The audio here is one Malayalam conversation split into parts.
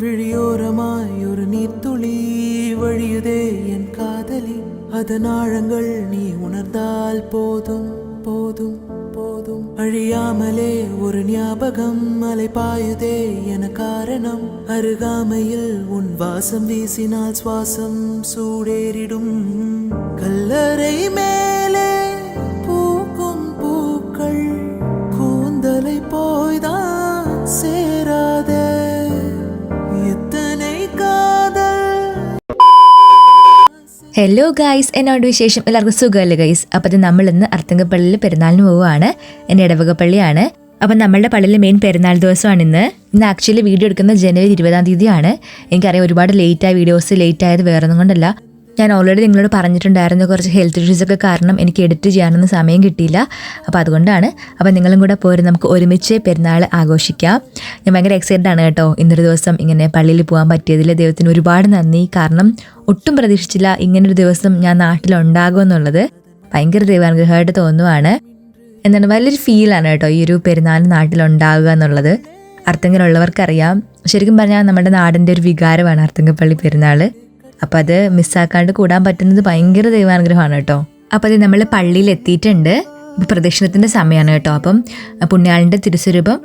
விழியோரமாய் ஒரு நீர்த்துளி வழியுதே என் காதலி. அதன் ஆழங்கள் நீ உணர்ந்தால் போதும் போதும் போதும். அழியாமலே ஒரு ஞாபகம் அலை பாயுதே என காரணம். அருகாமையில் உன் வாசம் வீசினால் சுவாசம் சூடேறிடும். கல்லறை மேல் ഹലോ ഗൈസ് എന്നോട് വിശേഷം. എല്ലാവർക്കും സുഖമല്ലേ ഗൈസ് അപ്പോൾ നമ്മൾ ഇന്ന് അർത്തങ്കപ്പള്ളിയിൽ പെരുന്നാളിന് പോവുകയാണ്. എന്റെ ഇടവകപ്പള്ളിയാണ്. അപ്പം നമ്മളുടെ പള്ളിയിലെ മെയിൻ പെരുന്നാൾ ദിവസമാണ് ഇന്ന്. ഇന്ന് ആക്ച്വലി വീഡിയോ എടുക്കുന്നത് ജനുവരി ഇരുപതാം തീയതിയാണ്. എനിക്കറിയാം ഒരുപാട് ലേറ്റായ വീഡിയോസ് ലേറ്റ് ആയത് വേറെ ഒന്നും കൊണ്ടല്ല. ഞാൻ ഓൾറെഡി നിങ്ങളോട് പറഞ്ഞിട്ടുണ്ടായിരുന്നു കുറച്ച് ഹെൽത്ത് ഇഷ്യൂസൊക്കെ കാരണം എനിക്ക് എഡിറ്റ് ചെയ്യാനൊന്നും സമയം കിട്ടിയില്ല. അപ്പോൾ അതുകൊണ്ടാണ്. അപ്പോൾ നിങ്ങളും കൂടെ പോരും നമുക്ക് ഒരുമിച്ച് പെരുന്നാൾ ആഘോഷിക്കാം. ഞാൻ ഭയങ്കര എക്സൈറ്റഡ് ആണ് കേട്ടോ. ഇന്നൊരു ദിവസം ഇങ്ങനെ പള്ളിയിൽ പോകാൻ പറ്റിയതിൽ ദൈവത്തിന് ഒരുപാട് നന്ദി. കാരണം ഒട്ടും പ്രതീക്ഷിച്ചില്ല ഇങ്ങനൊരു ദിവസം ഞാൻ നാട്ടിലുണ്ടാകുമെന്നുള്ളത് ഭയങ്കര ദൈവാനുഗ്രഹമായിട്ട് തോന്നുവാണ്. എന്താണ് വലിയൊരു ഫീലാണ് കേട്ടോ ഈ ഒരു പെരുന്നാൾ നാട്ടിലുണ്ടാവുക എന്നുള്ളത്. അർത്തങ്കിലുള്ളവർക്കറിയാം ശരിക്കും പറഞ്ഞാൽ നമ്മുടെ നാടിന്റെ ഒരു വികാരമാണ് അർത്തങ്കപ്പള്ളി പെരുന്നാൾ. അപ്പോൾ അത് മിസ്സാക്കാണ്ട് കൂടാൻ പറ്റുന്നത് ഭയങ്കര ദൈവാനുഗ്രഹമാണ് കേട്ടോ. അപ്പോൾ അത് നമ്മൾ പള്ളിയിൽ എത്തിയിട്ടുണ്ട് പ്രദക്ഷിണത്തിന്റെ സമയമാണ് കേട്ടോ. അപ്പം പുണ്യാളിന്റെ തിരുസ്വരൂപം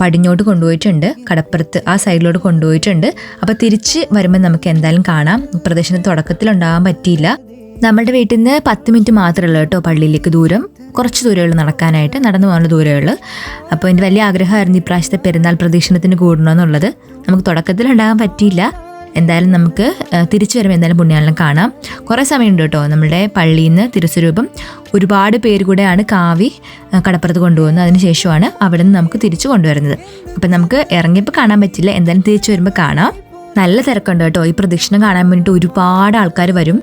പടിഞ്ഞോട്ട് കൊണ്ടുപോയിട്ടുണ്ട്. കടപ്പുറത്ത് ആ സൈഡിലോട്ട് കൊണ്ടുപോയിട്ടുണ്ട്. അപ്പോൾ തിരിച്ച് വരുമ്പോൾ നമുക്ക് എന്തായാലും കാണാം. പ്രദക്ഷിണ തുടക്കത്തിലുണ്ടാകാൻ പറ്റിയില്ല. നമ്മുടെ വീട്ടിൽ നിന്ന് പത്ത് മിനിറ്റ് മാത്രമേ ഉള്ളൂ കേട്ടോ പള്ളിയിലേക്ക് ദൂരം. കുറച്ച് ദൂരമുള്ളൂ നടക്കാനായിട്ട് നടന്നു പോകാനുള്ള ദൂരമുള്ളൂ അപ്പോൾ എന്റെ വലിയ ആഗ്രഹമായിരുന്നു ഇപ്രാവശ്യത്തെ പെരുന്നാൾ പ്രദക്ഷിണത്തിന് കൂടണമെന്നുള്ളത് നമുക്ക് തുടക്കത്തിൽ ഉണ്ടാകാൻ പറ്റിയില്ല. എന്തായാലും നമുക്ക് തിരിച്ചു വരുമ്പോൾ എന്തായാലും പുണ്യാളനെ കാണാം. കുറേ സമയമുണ്ട് കേട്ടോ. നമ്മുടെ പള്ളിയിൽ നിന്ന് തിരുസ്വരൂപം ഒരുപാട് പേര് കൂടെയാണ് കാവി കടപ്പുറത്ത് കൊണ്ടുപോകുന്നത്. അതിനുശേഷമാണ് അവിടെ നിന്ന് നമുക്ക് തിരിച്ചു കൊണ്ടുവരുന്നത്. അപ്പം നമുക്ക് ഇറങ്ങിയപ്പോൾ കാണാൻ പറ്റില്ല. എന്തായാലും തിരിച്ചു വരുമ്പോൾ കാണാം. നല്ല തിരക്കുണ്ട് കേട്ടോ. ഈ പ്രദക്ഷിണം കാണാൻ വേണ്ടിയിട്ട് ഒരുപാട് ആൾക്കാർ വരും.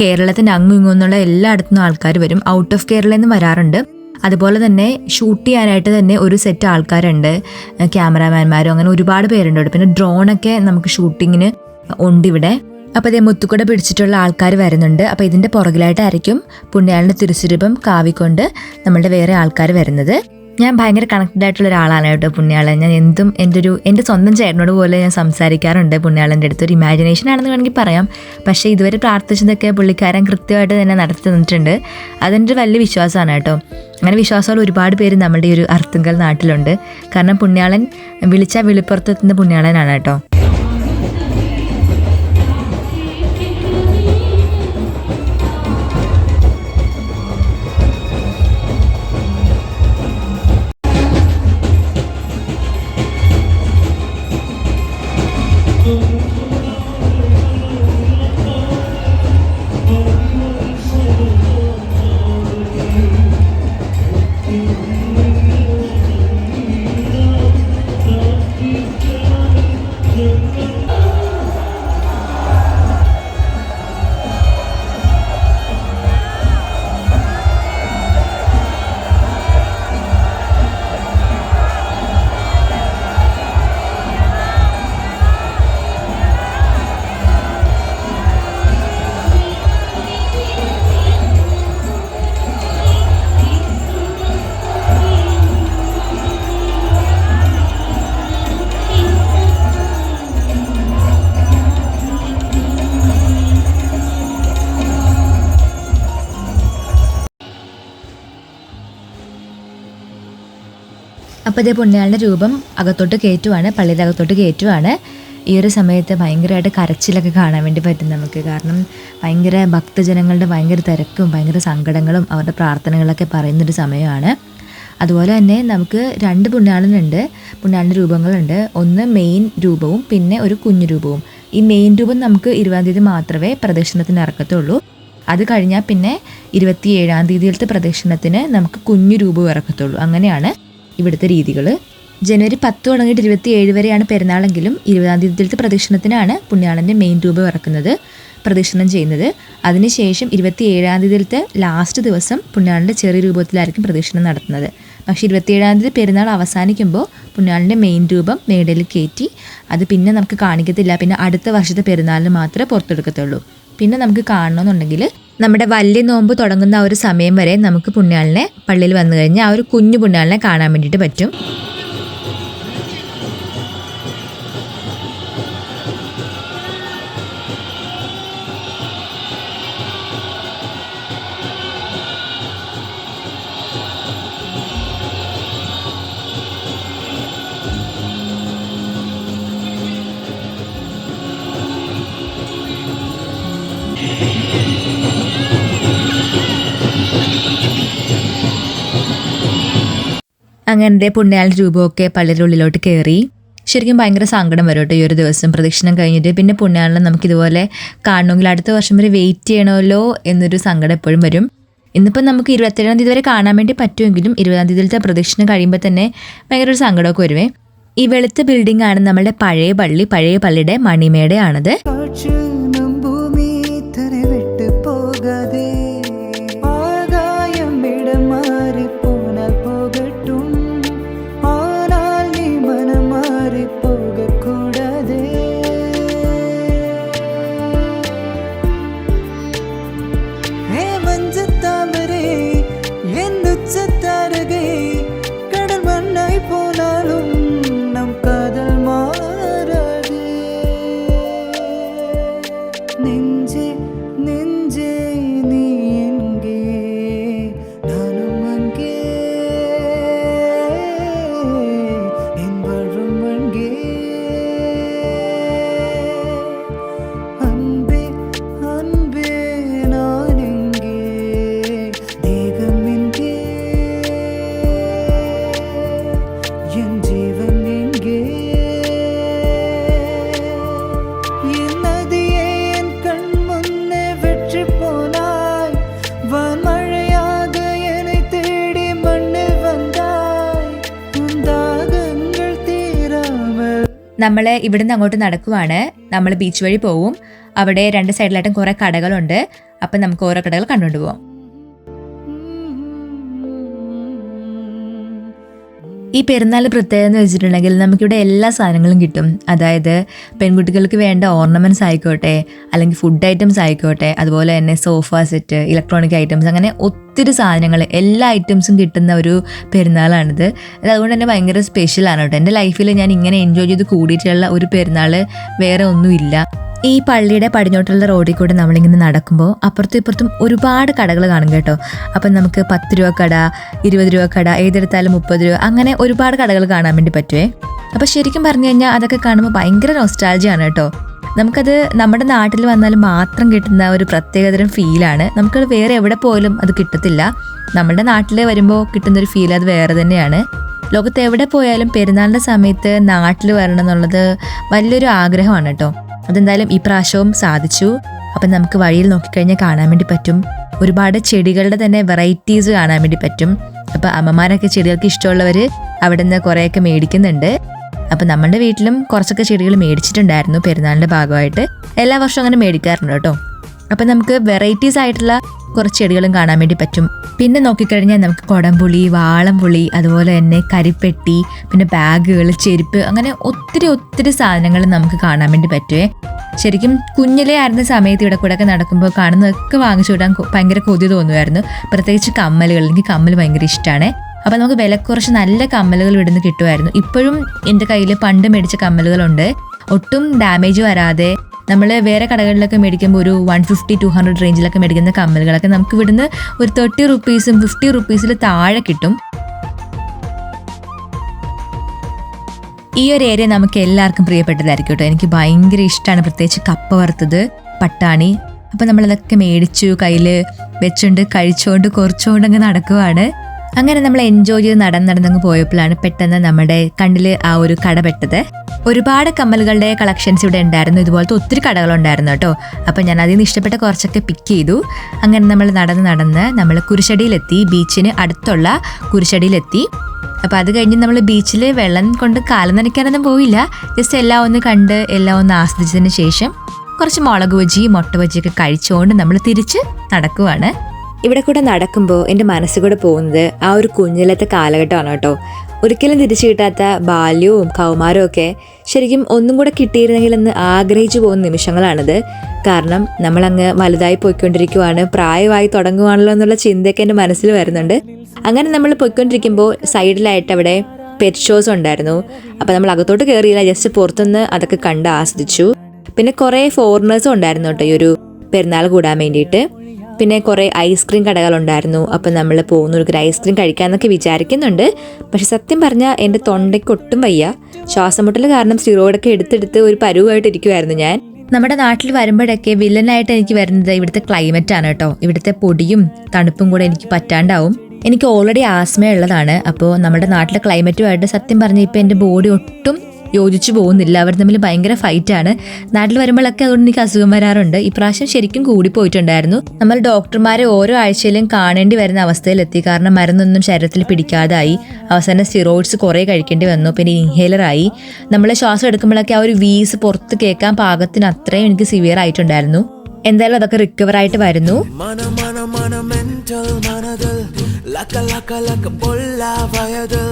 കേരളത്തിന്റെ അങ്ങും ഇങ്ങും എന്നുള്ള എല്ലായിടത്തുനിന്നും ആൾക്കാർ വരും. ഔട്ട് ഓഫ് കേരളയിൽ നിന്ന് വരാറുണ്ട്. അതുപോലെ തന്നെ ഷൂട്ട് ചെയ്യാനായിട്ട് തന്നെ ഒരു സെറ്റ് ആൾക്കാരുണ്ട്. ക്യാമറാമാൻമാരും അങ്ങനെ ഒരുപാട് പേരുണ്ട്. പിന്നെ ഡ്രോണൊക്കെ നമുക്ക് ഷൂട്ടിങ്ങിന് ഉണ്ട് ഇവിടെ അപ്പോൾ ഇതേ മുത്തുക്കുട പിടിച്ചിട്ടുള്ള ആൾക്കാർ വരുന്നുണ്ട്. അപ്പോൾ ഇതിന്റെ പുറകിലായിട്ടായിരിക്കും പുണ്യാളിന്റെ തിരുസ്വരൂപം കാവിക്കൊണ്ട് നമ്മളുടെ വേറെ ആൾക്കാർ വരുന്നത്. ഞാൻ ഭയങ്കര കണക്റ്റഡ് ആയിട്ടുള്ള ഒരാളാണ് കേട്ടോ പുണ്യാളൻ. ഞാൻ എന്തും എന്റെ ഒരു എന്റെ സ്വന്തം ചേട്ടനോട് പോലെ ഞാൻ സംസാരിക്കാറുണ്ട് പുണ്യാളന്റെ അടുത്ത്. ഒരു ഇമാജിനേഷൻ ആണെന്ന് വേണമെങ്കിൽ പറയാം. പക്ഷേ ഇതുവരെ പ്രാർത്ഥിച്ചതൊക്കെ പുള്ളിക്കാരൻ കൃത്യമായിട്ട് തന്നെ നടത്തി തന്നിട്ടുണ്ട്. അതെന്റെ വലിയ വിശ്വാസമാണ് കേട്ടോ. അങ്ങനെ വിശ്വാസമുള്ള ഒരുപാട് പേര് നമ്മുടെ ഈ ഒരു അർത്തുങ്കൽ നാട്ടിലുണ്ട്. കാരണം പുണ്യാളൻ വിളിച്ചാൽ വെളിപ്പുറത്തെത്തുന്ന പുണ്യാളനാണ് കേട്ടോ. അപ്പോൾ ഇതേ പുണ്യാളിന്റെ രൂപം അകത്തോട്ട് കയറ്റുവാണ് പള്ളിയുടെ അകത്തോട്ട് കയറ്റുവാണ്. ഈ ഒരു സമയത്ത് ഭയങ്കരമായിട്ട് കരച്ചിലൊക്കെ കാണാൻ വേണ്ടി പറ്റും നമുക്ക്. കാരണം ഭയങ്കര ഭക്തജനങ്ങളുടെ ഭയങ്കര തിരക്കും ഭയങ്കര സങ്കടങ്ങളും അവരുടെ പ്രാർത്ഥനകളൊക്കെ പറയുന്നൊരു സമയമാണ്. അതുപോലെ തന്നെ നമുക്ക് രണ്ട് പുണ്യാളനുണ്ട് പുണ്യാളിന്റെ രൂപങ്ങളുണ്ട്. ഒന്ന് മെയിൻ രൂപവും പിന്നെ ഒരു കുഞ്ഞു രൂപവും. ഈ മെയിൻ രൂപം നമുക്ക് ഇരുപതാം തീയതി മാത്രമേ പ്രദക്ഷിണത്തിന് ഇറക്കത്തുള്ളൂ. അത് കഴിഞ്ഞാൽ പിന്നെ ഇരുപത്തി ഏഴാം തീയതിയിലത്തെ പ്രദക്ഷിണത്തിന് നമുക്ക് കുഞ്ഞു രൂപം ഇറക്കത്തുള്ളൂ. അങ്ങനെയാണ്. ഇവിടുത്തെ രീതികൾ. ജനുവരി പത്ത് തുടങ്ങിയിട്ട് ഇരുപത്തി ഏഴ് വരെയാണ് പെരുന്നാളെങ്കിലും ഇരുപതാം തീയതിയിലത്തെ പ്രദക്ഷിണത്തിനാണ് പുണ്യാളന്റെ മെയിൻ രൂപം ഇറക്കുന്നത് പ്രദക്ഷിണം ചെയ്യുന്നത്. അതിനുശേഷം ഇരുപത്തി ഏഴാം തീയതിയിലത്തെ ലാസ്റ്റ് ദിവസം പുണ്യാളന്റെ ചെറിയ രൂപത്തിലായിരിക്കും പ്രദക്ഷിണം നടത്തുന്നത്. പക്ഷേ ഇരുപത്തിയേഴാം തീയതി പെരുന്നാൾ അവസാനിക്കുമ്പോൾ പുണ്യാളിന്റെ മെയിൻ രൂപം മേടയിൽ കയറ്റി അത് പിന്നെ നമുക്ക് കാണിക്കത്തില്ല. പിന്നെ അടുത്ത വർഷത്തെ പെരുന്നാളിന് മാത്രമേ പുറത്തെടുക്കത്തുള്ളൂ. പിന്നെ നമുക്ക് കാണണമെന്നുണ്ടെങ്കിൽ നമ്മുടെ വലിയ നോമ്പ് തുടങ്ങുന്ന ആ ഒരു സമയം വരെ നമുക്ക് പുണ്യാളിനെ പള്ളിയിൽ വന്നു കഴിഞ്ഞാൽ ആ ഒരു കുഞ്ഞു പുണ്യാളിനെ കാണാൻ വേണ്ടിയിട്ട് പറ്റും. അങ്ങനത്തെ പുണ്യാളി രൂപമൊക്കെ പള്ളിയുടെ ഉള്ളിലോട്ട് കയറി ശരിക്കും ഭയങ്കര സങ്കടം വരും കേട്ടോ ഈ ഒരു ദിവസം. പ്രദക്ഷിണം കഴിഞ്ഞിട്ട് പിന്നെ പുണ്യാളിനെ നമുക്കിതുപോലെ കാണണമെങ്കിൽ അടുത്ത വർഷം വരെ വെയിറ്റ് ചെയ്യണമല്ലോ എന്നൊരു സങ്കടം എപ്പോഴും വരും. ഇന്നിപ്പോൾ നമുക്ക് ഇരുപത്തേഴാം തീയതി വരെ കാണാൻ വേണ്ടി പറ്റുമെങ്കിലും ഇരുപതാം തീയതിയിലത്തെ പ്രദക്ഷിണം കഴിയുമ്പോൾ തന്നെ ഭയങ്കര ഒരു സങ്കടമൊക്കെ വരുവേ. ഈ വെളുത്ത ബിൽഡിംഗ് ആണ് നമ്മുടെ പഴയ പള്ളി പഴയ പള്ളിയുടെ മണിമേടയാണത്. നമ്മൾ ഇവിടുന്ന് അങ്ങോട്ട് നടക്കുവാണ്. നമ്മൾ ബീച്ച് വഴി പോവും. അവിടെ രണ്ട് സൈഡിലായിട്ടും കുറേ കടകളുണ്ട്. അപ്പം നമുക്ക് ഓരോ കടകൾ കണ്ടുകൊണ്ട് പോവാം. ഈ പെരുന്നാൾ പ്രത്യേകത എന്ന് വെച്ചിട്ടുണ്ടെങ്കിൽ നമുക്കിവിടെ എല്ലാ സാധനങ്ങളും കിട്ടും. അതായത് പെൺകുട്ടികൾക്ക് വേണ്ട ഓർണമെന്റ്സ് ആയിക്കോട്ടെ അല്ലെങ്കിൽ ഫുഡ് ഐറ്റംസ് ആയിക്കോട്ടെ അതുപോലെ തന്നെ സോഫ സെറ്റ് ഇലക്ട്രോണിക് ഐറ്റംസ് അങ്ങനെ ഒത്തിരി സാധനങ്ങൾ എല്ലാ ഐറ്റംസും കിട്ടുന്ന ഒരു പെരുന്നാളാണിത്. അത് അതുകൊണ്ട് തന്നെ ഭയങ്കര സ്പെഷ്യലാണ് കേട്ടോ. എന്റെ ലൈഫിൽ ഞാൻ ഇങ്ങനെ എൻജോയ് ചെയ്ത് കൂടിയിട്ടുള്ള ഒരു പെരുന്നാൾ വേറെ ഒന്നുമില്ല. ഈ പള്ളിയുടെ പടിഞ്ഞോട്ടുള്ള റോഡിൽ കൂടെ നമ്മളിങ്ങനെ നടക്കുമ്പോൾ അപ്പുറത്തും ഇപ്പുറത്തും ഒരുപാട് കടകൾ കാണും കേട്ടോ. അപ്പം നമുക്ക് പത്ത് രൂപ കട ഇരുപത് രൂപ കട ഏതെടുത്താലും മുപ്പത് രൂപ അങ്ങനെ ഒരുപാട് കടകൾ കാണാൻ വേണ്ടി പറ്റുവേ. അപ്പം ശരിക്കും പറഞ്ഞു കഴിഞ്ഞാൽ അതൊക്കെ കാണുമ്പോൾ ഭയങ്കര നൊസ്റ്റാൾജിയാണ് കേട്ടോ. നമുക്കത് നമ്മുടെ നാട്ടിൽ വന്നാൽ മാത്രം കിട്ടുന്ന ഒരു പ്രത്യേകതരം ഫീലാണ് നമുക്കത് വേറെ എവിടെ പോയാലും അത് കിട്ടത്തില്ല. നമ്മുടെ നാട്ടിൽ വരുമ്പോൾ കിട്ടുന്നൊരു ഫീൽ അത് വേറെ തന്നെയാണ്. ലോകത്ത് എവിടെ പോയാലും പെരുന്നാളിന്റെ സമയത്ത് നാട്ടിൽ വരണം എന്നുള്ളത് വലിയൊരു ആഗ്രഹമാണ് കേട്ടോ. അതെന്തായാലും ഈ പ്രാവശ്യവും സാധിച്ചു. അപ്പം നമുക്ക് വഴിയിൽ നോക്കിക്കഴിഞ്ഞാൽ കാണാൻ വേണ്ടി പറ്റും. ഒരുപാട് ചെടികളുടെ തന്നെ വെറൈറ്റീസ് കാണാൻ വേണ്ടി പറ്റും. അപ്പം അമ്മമാരൊക്കെ ചെടികൾക്ക് ഇഷ്ടമുള്ളവർ അവിടെ നിന്ന് കുറേയൊക്കെ മേടിക്കുന്നുണ്ട്. അപ്പം നമ്മുടെ വീട്ടിലും കുറച്ചൊക്കെ ചെടികൾ മേടിച്ചിട്ടുണ്ടായിരുന്നു പെരുന്നാളിന്റെ ഭാഗമായിട്ട്. എല്ലാ വർഷവും അങ്ങനെ മേടിക്കാറുണ്ട് കേട്ടോ. അപ്പം നമുക്ക് വെറൈറ്റീസ് ആയിട്ടുള്ള കുറച്ച് ചെടികളും കാണാൻ വേണ്ടി പറ്റും. പിന്നെ നോക്കിക്കഴിഞ്ഞാൽ നമുക്ക് കൊടംപുളി വാളംപുളി അതുപോലെ തന്നെ കരിപ്പെട്ടി പിന്നെ ബാഗുകൾ ചെരുപ്പ് അങ്ങനെ ഒത്തിരി ഒത്തിരി സാധനങ്ങൾ നമുക്ക് കാണാൻ വേണ്ടി പറ്റുമേ ശരിക്കും കുഞ്ഞിലേ ആയിരുന്ന സമയത്ത് ഇവിടെ കൂടെ ഒക്കെ നടക്കുമ്പോൾ കാണുന്നതൊക്കെ വാങ്ങിച്ചു വിടാൻ ഭയങ്കര കൊതി തോന്നുമായിരുന്നു. പ്രത്യേകിച്ച് കമ്മലുകൾ എനിക്ക് കമ്മൽ ഭയങ്കര ഇഷ്ടമാണ് അപ്പം നമുക്ക് വില കുറച്ച് നല്ല കമ്മലുകൾ ഇവിടുന്ന് കിട്ടുമായിരുന്നു. ഇപ്പോഴും എന്റെ കയ്യിൽ പണ്ട് മേടിച്ച കമ്മലുകളുണ്ട്. ഒട്ടും ഡാമേജ് വരാതെ നമ്മൾ വേറെ കടകളിലൊക്കെ മേടിക്കുമ്പോൾ ഒരു വൺ ഫിഫ്റ്റി ടു ഹൺഡ്രഡ് റേഞ്ചിലൊക്കെ മേടിക്കുന്ന കമ്മലുകളൊക്കെ നമുക്ക് ഇവിടുന്ന് ഒരു തേർട്ടി റുപ്പീസും ഫിഫ്റ്റി റുപ്പീസിൽ താഴെ കിട്ടും. ഈ ഒരു ഏരിയ നമുക്ക് എല്ലാവർക്കും പ്രിയപ്പെട്ടതായിരിക്കും കേട്ടോ. എനിക്ക് ഭയങ്കര ഇഷ്ടമാണ് പ്രത്യേകിച്ച് കപ്പ വറുത്തത് പട്ടാണി. അപ്പം നമ്മളതൊക്കെ മേടിച്ചു കയ്യിൽ വെച്ചുകൊണ്ട് കഴിച്ചുകൊണ്ട് കുറച്ചുകൊണ്ട് അങ്ങ് നടക്കുവാണ്. അങ്ങനെ നമ്മൾ എൻജോയ് ചെയ്ത് നടന്ന് നടന്നങ്ങ് പോയപ്പോഴാണ് പെട്ടെന്ന് നമ്മുടെ കണ്ണിൽ ആ ഒരു കട പെട്ടത്. ഒരുപാട് കമ്മലുകളുടെ കളക്ഷൻസ് ഇവിടെ ഉണ്ടായിരുന്നു. ഇതുപോലത്തെ ഒത്തിരി കടകളുണ്ടായിരുന്നു കേട്ടോ. അപ്പം ഞാൻ അതിൽ നിന്ന് ഇഷ്ടപ്പെട്ട കുറച്ചൊക്കെ പിക്ക് ചെയ്തു. അങ്ങനെ നമ്മൾ നടന്ന് നടന്ന് നമ്മൾ കുരിശടിയിലെത്തി. ബീച്ചിന് അടുത്തുള്ള കുരിശടിയിലെത്തി. അപ്പോൾ അത് കഴിഞ്ഞ് നമ്മൾ ബീച്ചിൽ വെള്ളം കൊണ്ട് കാലം നനയ്ക്കാനൊന്നും പോയില്ല. ജസ്റ്റ് എല്ലാം ഒന്ന് കണ്ട് എല്ലാം ഒന്ന് ആസ്വദിച്ചതിന് ശേഷം കുറച്ച് മുളക് ബജി മുട്ട ബജിയൊക്കെ കഴിച്ചുകൊണ്ട് നമ്മൾ തിരിച്ച് നടക്കുവാണ്. ഇവിടെ കൂടെ നടക്കുമ്പോൾ എന്റെ മനസ്സുകൂടെ പോകുന്നത് ആ ഒരു കുഞ്ഞിലത്തെ കാലഘട്ടമാണ് കേട്ടോ. ഒരിക്കലും തിരിച്ചു കിട്ടാത്ത ബാല്യവും കൗമാരവും ഒക്കെ ശരിക്കും ഒന്നും കൂടെ കിട്ടിയിരുന്നെങ്കിൽ എന്ന് ആഗ്രഹിച്ചു പോകുന്ന നിമിഷങ്ങളാണിത്. കാരണം നമ്മളങ്ങ് വലുതായി പോയിക്കൊണ്ടിരിക്കുവാണ് പ്രായമായി തുടങ്ങുവാണല്ലോ എന്നുള്ള ചിന്തയൊക്കെ എന്റെ മനസ്സിൽ വരുന്നുണ്ട്. അങ്ങനെ നമ്മൾ പോയിക്കൊണ്ടിരിക്കുമ്പോൾ സൈഡിലായിട്ട് അവിടെ പെറ്റ് ഷോസ് ഉണ്ടായിരുന്നു. അപ്പോൾ നമ്മൾ അകത്തോട്ട് കയറിയില്ല ജസ്റ്റ് പുറത്തുനിന്ന് അതൊക്കെ കണ്ട് ആസ്വദിച്ചു. പിന്നെ കുറേ ഫോറിനേഴ്സും ഉണ്ടായിരുന്നു കേട്ടോ ഈ ഒരു പെരുന്നാൾ കൂടാൻ വേണ്ടിയിട്ട്. പിന്നെ കുറേ ഐസ്ക്രീം കടകളുണ്ടായിരുന്നു. അപ്പം നമ്മൾ പോകുന്ന ഒരു ഐസ്ക്രീം കഴിക്കാമെന്നൊക്കെ വിചാരിക്കുന്നുണ്ട്. പക്ഷെ സത്യം പറഞ്ഞാൽ എന്റെ തൊണ്ടയ്ക്ക് ഒട്ടും വയ്യ. ശ്വാസം മുട്ടൽ കാരണം സ്റ്റിറോയിഡൊക്കെ എടുത്തെടുത്ത് ഒരു പരുവായിട്ട് ഇരിക്കുമായിരുന്നു ഞാൻ. നമ്മുടെ നാട്ടിൽ വരുമ്പോഴൊക്കെ വില്ലനായിട്ട് എനിക്ക് വരുന്നത് ഇവിടുത്തെ ക്ലൈമറ്റ് ആണ് കേട്ടോ. ഇവിടുത്തെ പൊടിയും തണുപ്പും കൂടെ എനിക്ക് പറ്റാണ്ടാവും. എനിക്ക് ഓൾറെഡി ആസ്മ ഉള്ളതാണ്. അപ്പോൾ നമ്മുടെ നാട്ടിലെ ക്ലൈമറ്റുമായിട്ട് സത്യം പറഞ്ഞാൽ ഇപ്പോൾ എന്റെ ബോഡി ഒട്ടും യോജിച്ചു പോകുന്നില്ല അവർ തമ്മിൽ ഭയങ്കര ഫൈറ്റാണ് നാട്ടിൽ വരുമ്പോഴൊക്കെ അതുകൊണ്ട് എനിക്ക് അസുഖം വരാറുണ്ട്. ഇപ്രാവശ്യം ശരിക്കും കൂടിപ്പോയിട്ടുണ്ടായിരുന്നു. നമ്മൾ ഡോക്ടർമാരെ ഓരോ ആഴ്ചയിലും കാണേണ്ടി വരുന്ന അവസ്ഥയിലെത്തി. കാരണം മരുന്നൊന്നും ശരീരത്തിൽ പിടിക്കാതായി. അവസാനം സ്റ്റിറോയിഡ്സ് കുറേ കഴിക്കേണ്ടി വന്നു. പിന്നെ ഇൻഹേലറായി നമ്മളെ ശ്വാസം എടുക്കുമ്പോഴൊക്കെ ആ ഒരു വീസ് പുറത്ത് കേൾക്കാൻ പാകത്തിന് അത്രയും എനിക്ക് സിവിയർ ആയിട്ടുണ്ടായിരുന്നു. എന്തായാലും അതൊക്കെ റിക്കവർ ആയിട്ട് വരുന്നു. லக்க லக்க லக்க பொல்லா வயது.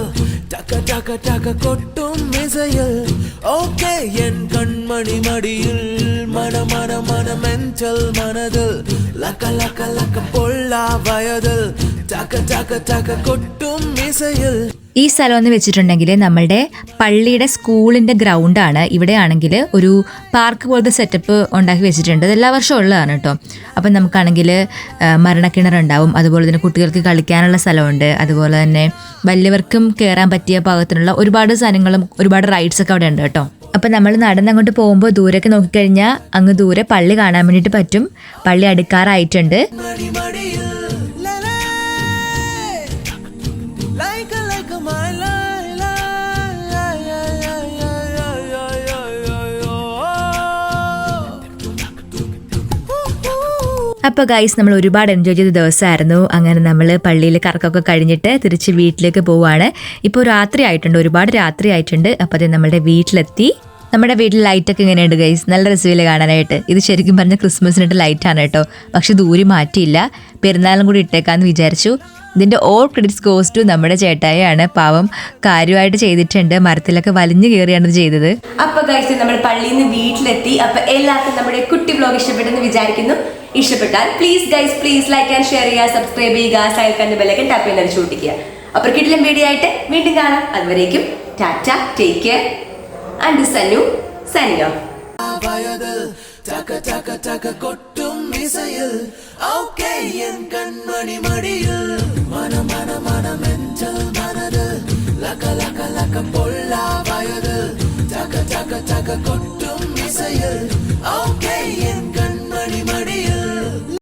டக்க டக்க டக்க கொட்டும் மிசையில் ஓகே என் கண்மணி மடியில். மன மன மன மென்டல் மனதில். லக்க லக்க லக்க பொல்லா வயதில். ഈ സ്ഥലം എന്ന് വെച്ചിട്ടുണ്ടെങ്കിൽ നമ്മളുടെ പള്ളിയുടെ സ്കൂളിന്റെ ഗ്രൗണ്ടാണ്. ഇവിടെ ആണെങ്കിൽ ഒരു പാർക്ക് പോലത്തെ സെറ്റപ്പ് ഉണ്ടാക്കി വെച്ചിട്ടുണ്ട്. അത് എല്ലാ വർഷവും ഉള്ളതാണ് കേട്ടോ. അപ്പം നമുക്കാണെങ്കിൽ മരണക്കിണറുണ്ടാവും. അതുപോലെ തന്നെ കുട്ടികൾക്ക് കളിക്കാനുള്ള സ്ഥലമുണ്ട്. അതുപോലെ തന്നെ വലിയവർക്കും കയറാൻ പറ്റിയ പാകത്തിനുള്ള ഒരുപാട് സാധനങ്ങളും ഒരുപാട് റൈഡ്സ് ഒക്കെ അവിടെ ഉണ്ട് കേട്ടോ. അപ്പം നമ്മൾ നടന്നങ്ങോട്ട് പോകുമ്പോൾ ദൂരൊക്കെ നോക്കിക്കഴിഞ്ഞാൽ അങ്ങ് ദൂരെ പള്ളി കാണാൻ വേണ്ടിയിട്ട് പറ്റും. പള്ളി അടുക്കാറായിട്ടുണ്ട്. അപ്പോൾ ഗൈസ് നമ്മൾ ഒരുപാട് എൻജോയ് ചെയ്ത ദിവസമായിരുന്നു. അങ്ങനെ നമ്മൾ പള്ളിയിൽ കറക്കൊക്കെ കഴിഞ്ഞിട്ട് തിരിച്ച് വീട്ടിലേക്ക് പോവാണ്. ഇപ്പോൾ രാത്രി ആയിട്ടുണ്ട് ഒരുപാട് രാത്രി ആയിട്ടുണ്ട്. അപ്പോൾ അത് നമ്മുടെ വീട്ടിലെത്തി. നമ്മുടെ വീട്ടിൽ ലൈറ്റൊക്കെ ഇങ്ങനെയുണ്ട് ഗൈസ് നല്ല രസമില്ല കാണാനായിട്ട്. ഇത് ശരിക്കും പറഞ്ഞ ക്രിസ്മസിനിട്ട് ലൈറ്റാണ് കേട്ടോ. പക്ഷെ ദൂരി മാറ്റിയില്ല. പെരുന്നാളും കൂടി ഇട്ടേക്കാന്ന് വിചാരിച്ചു. ഇതിന്റെ ഓൾ ക്രെഡിറ്റ്സ് ഗോസ് ടു നമ്മുടെ ചേട്ടായാണ് പാവം കാര്യമായിട്ട് ചെയ്തിട്ടുണ്ട്. മരത്തിലൊക്കെ വലിഞ്ഞു കയറിയാണ് ഇത് ചെയ്തത്. അപ്പൊ കഴിച്ച് നമ്മൾ പള്ളിയിൽ നിന്ന് വീട്ടിലെത്തി. അപ്പൊ എല്ലാവർക്കും നമ്മുടെ കുട്ടി ബ്ലോഗ് ഇഷ്ടപ്പെട്ടെന്ന് വിചാരിക്കുന്നു. ഇഷ്ടപ്പെട്ടാൽ please guys please like and share ചെയ്യുക. സബ്സ്ക്രൈബ് ചെയ്യുക. സൈൽക്കാന്റെ ബെല്ലൊക്കെ ടാപ്പ് ചെയ്യുന്ന അടിച്ചു പൊട്ടിക്കുക അപ്പൊ കിട്ടിലും വീഡിയോ ആയിട്ട് വീണ്ടും കാണാം. അതുവരേക്കും tata take care and Sanu സനിയോ டக டக டக கொட்டும் இசையில். ஓகே என் கண்மணி மடியில். மன மன மன மென்டல் மனது. லக லக லக பொல்லா வயது. டக டக டக கொட்டும் இசையில். ஓகே என்